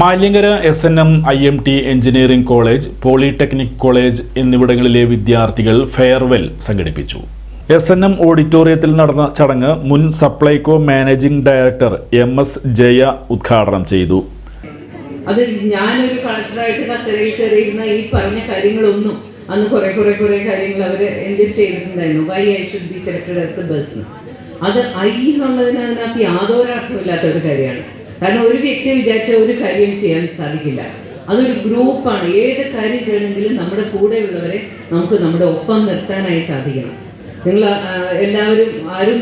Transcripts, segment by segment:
Maliankara S N M I M T engineering college polytechnic college എന്നിവിടങ്ങളിലെ വിദ്യാർത്ഥികൾ farewell സംഘടിപ്പിച്ചു. S N M ഓഡിറ്റോറിയത്തിൽ നടന്ന ചടങ്ങ് മുൻ Supplyco managing director M S Jaya ഉദ്ഘാടനം ചെയ്തു. അത് ഞാനൊരു കളക്ടറായിട്ട് ഈ അന്ന് കാര്യങ്ങൾ അവർ why I should be as a അത് ഐ എന്നുള്ളതിന് അതിനകത്ത് യാതൊരു അർത്ഥമില്ലാത്ത ഒരു കാര്യമാണ്. കാരണം ഒരു വ്യക്തി വിചാരിച്ച ഒരു കാര്യം ചെയ്യാൻ സാധിക്കില്ല. അതൊരു ഗ്രൂപ്പാണ്. ഏത് കാര്യം ചെയ്യണമെങ്കിലും നമ്മുടെ കൂടെയുള്ളവരെ നമുക്ക് നമ്മുടെ ഒപ്പം നിർത്താനായി സാധിക്കണം. നിങ്ങൾ എല്ലാവരും ആരും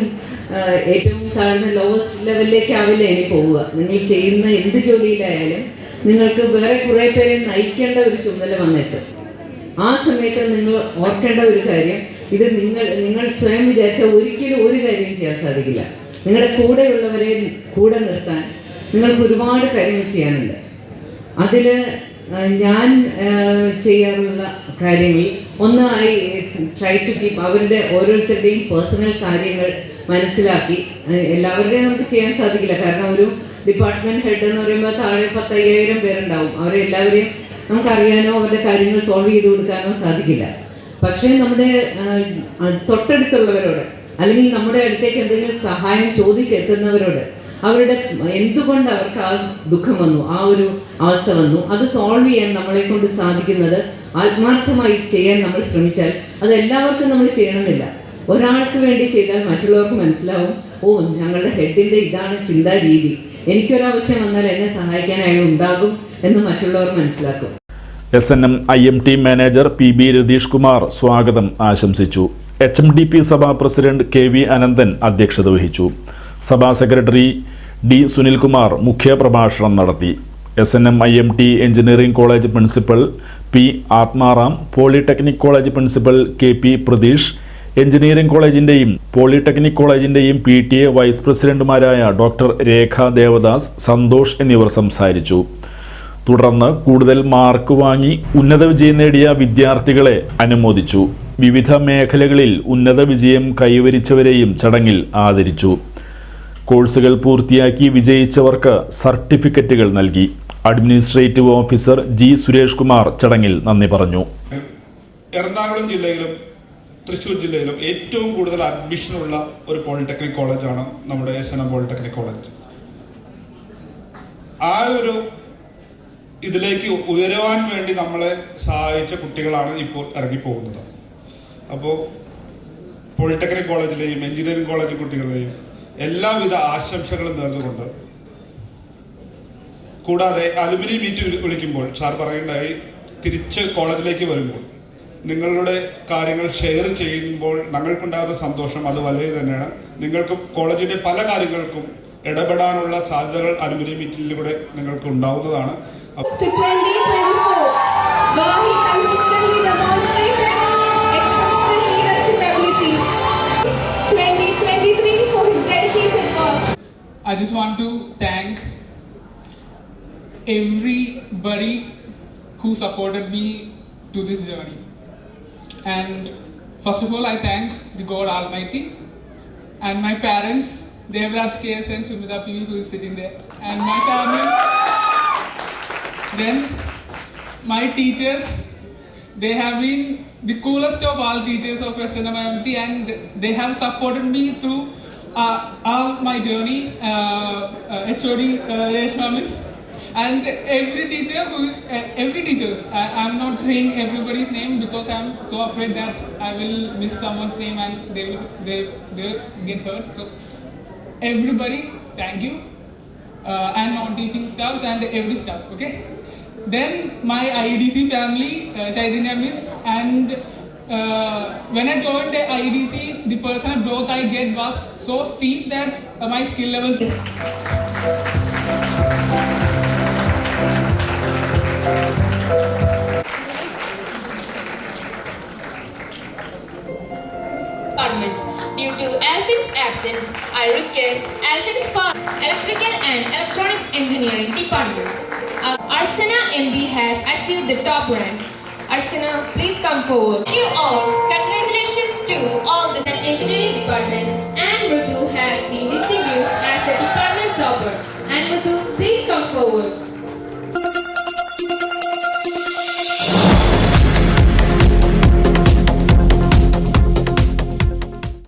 ഏറ്റവും താഴ്ന്ന ലോവസ്റ്റ് ലെവലിലേക്ക് ആവില്ല ഇനി പോവുക. നിങ്ങൾ ചെയ്യുന്ന എന്ത് ജോലിയിലായാലും നിങ്ങൾക്ക് വേറെ കുറേ പേരെ നയിക്കേണ്ട ഒരു ചുമതല വന്നെത്തും ആ സമയത്ത് നിങ്ങൾ ഓർക്കേണ്ട ഒരു കാര്യം ഇത് നിങ്ങൾ നിങ്ങൾ സ്വയം വിചാരിച്ച ഒരിക്കലും ഒരു കാര്യം ചെയ്യാൻ സാധിക്കില്ല. നിങ്ങളുടെ കൂടെയുള്ളവരെ കൂടെ നിർത്താൻ നിങ്ങൾക്ക് ഒരുപാട് കാര്യങ്ങൾ ചെയ്യാനുണ്ട്. അതിൽ ഞാൻ ചെയ്യാറുള്ള കാര്യങ്ങൾ ഒന്ന് ഐ ട്രൈ ടു കീപ്പ് അവരുടെ ഓരോരുത്തരുടെയും പേഴ്സണൽ കാര്യങ്ങൾ മനസ്സിലാക്കി എല്ലാവരുടെയും നമുക്ക് ചെയ്യാൻ സാധിക്കില്ല. കാരണം ഒരു ഡിപ്പാർട്ട്മെന്റ് ഹെഡ് എന്ന് പറയുമ്പോൾ താഴെ പത്തയ്യായിരം പേരുണ്ടാവും. അവരെ എല്ലാവരെയും നമുക്കറിയാനോ അവരുടെ കാര്യങ്ങൾ സോൾവ് ചെയ്ത് കൊടുക്കാനോ സാധിക്കില്ല. പക്ഷേ നമ്മുടെ തൊട്ടടുത്തുള്ളവരോട് അല്ലെങ്കിൽ നമ്മുടെ അടുത്തേക്ക് എന്തെങ്കിലും സഹായം ചോദിച്ചെത്തുന്നവരോട് അവരുടെ എന്തുകൊണ്ട് അവർക്ക് ആ ദുഃഖം വന്നു ആ ഒരു അവസ്ഥ വന്നു? അത് സോൾവ് ചെയ്യാൻ നമ്മളെ കൊണ്ട് സാധിക്കുന്നത് ആത്മാർത്ഥമായി ചെയ്യാൻ നമ്മൾ ശ്രമിച്ചാൽ അത് എല്ലാവർക്കും നമ്മൾ ചെയ്യണമെന്നില്ല. ഒരാൾക്ക് വേണ്ടി ചെയ്താൽ മറ്റുള്ളവർക്ക് മനസ്സിലാവും ഓ ഞങ്ങളുടെ ഹെഡിന്റെ ഇതാണ് ചിന്താ രീതി എനിക്കൊരാവശ്യം വന്നാൽ എന്നെ സഹായിക്കാനായി ഉണ്ടാകും എന്ന് മറ്റുള്ളവർ മനസ്സിലാക്കും. S N M I M T manager P B Ratheesh Kumar സ്വാഗതം ആശംസിച്ചു. എച്ച് എം ഡി പി സഭാ പ്രസിഡന്റ് കെ വി അനന്തൻ അധ്യക്ഷത വഹിച്ചു. സഭാ സെക്രട്ടറി ഡി സുനിൽകുമാർ മുഖ്യപ്രഭാഷണം നടത്തി. S N M I M T engineering college principal P Atmaram polytechnic college principal K P Pratheesh engineering കോളേജിന്റെയും polytechnic കോളേജിന്റെയും P T A vice പ്രസിഡന്റുമാരായ doctor Rekha Devadas Santhosh എന്നിവർ സംസാരിച്ചു. തുടർന്ന് കൂടുതൽ മാർക്ക് വാങ്ങി ഉന്നത വിജയം നേടിയ വിദ്യാർത്ഥികളെ അനുമോദിച്ചു. വിവിധ മേഖലകളിൽ ഉന്നത വിജയം കൈവരിച്ചവരെയും ചടങ്ങിൽ ആദരിച്ചു. കോഴ്സുകൾ പൂർത്തിയാക്കി വിജയിച്ചവർക്ക് സർട്ടിഫിക്കറ്റുകൾ നൽകി. Administrative officer G Suresh Kumar ചടങ്ങിൽ നന്ദി പറഞ്ഞു. എറണാകുളം ജില്ലയിലും തൃശ്ശൂർ ജില്ലയിലും ഏറ്റവും കൂടുതൽ അഡ്മിഷൻ ഉള്ള ഒരു പോളിടെക്നിക് കോളേജാണ് നമ്മുടെ എൻ പോളിടെക്നിക് കോളേജ് ആ ഒരു ഇതിലേക്ക് ഉയരുവാൻ വേണ്ടി നമ്മളെ സഹായിച്ച കുട്ടികളാണ് ഇപ്പോൾ ഇറങ്ങിപ്പോകുന്നത്. അപ്പോൾ പോളിടെക്നിക് കോളേജിലെയും എഞ്ചിനീയറിംഗ് കോളേജ് കുട്ടികളുടെയും എല്ലാവിധ ആശംസകളും നേർന്നുകൊണ്ട് കൂടാതെ അലുമിനി മീറ്റ് വിളിക്കുമ്പോൾ സാർ പറയേണ്ടായി തിരിച്ച് കോളേജിലേക്ക് വരുമ്പോൾ നിങ്ങളുടെ കാര്യങ്ങൾ ഷെയർ ചെയ്യുമ്പോൾ ഞങ്ങൾക്കുണ്ടാകുന്ന സന്തോഷം അത് വലിയ തന്നെയാണ്. നിങ്ങൾക്ക് കോളേജിന്റെ പല കാര്യങ്ങൾക്കും ഇടപെടാനുള്ള സാധ്യതകൾ അലുമിനി മീറ്റിലൂടെ നിങ്ങൾക്ക് ഉണ്ടാവുന്നതാണ്. Just want to thank everybody who supported me to this journey. And first of all, I thank the God Almighty and my parents, Devraj KS and Sumita PV, who is sitting there, and my family. Then my teachers, they have been the coolest of all teachers of SNMIMT and they have supported me through uh, all my journey, uh, uh, HOD uh, Reshma Miss, and every teacher who, uh, every teachers. I, I'm not saying everybody's name because I'm so afraid that I will miss someone's name and they will they they get hurt. So everybody, thank you uh, and non-teaching staffs and every staffs. Okay. Then my IDC family, uh, Chaitanya Miss, and uh, when I joined the IDC, the personal growth I get was so steep that uh, my skill levels. Due to Alfin's absence, I request Alfin's for Electrical and Electronics Engineering Department. Uh, Archana MB has achieved the top rank. Archana, please come forward. Thank you all. Congratulations to all the engineering departments. And Mrudu has been distinguished as the department topper. And Mrudu, please come forward.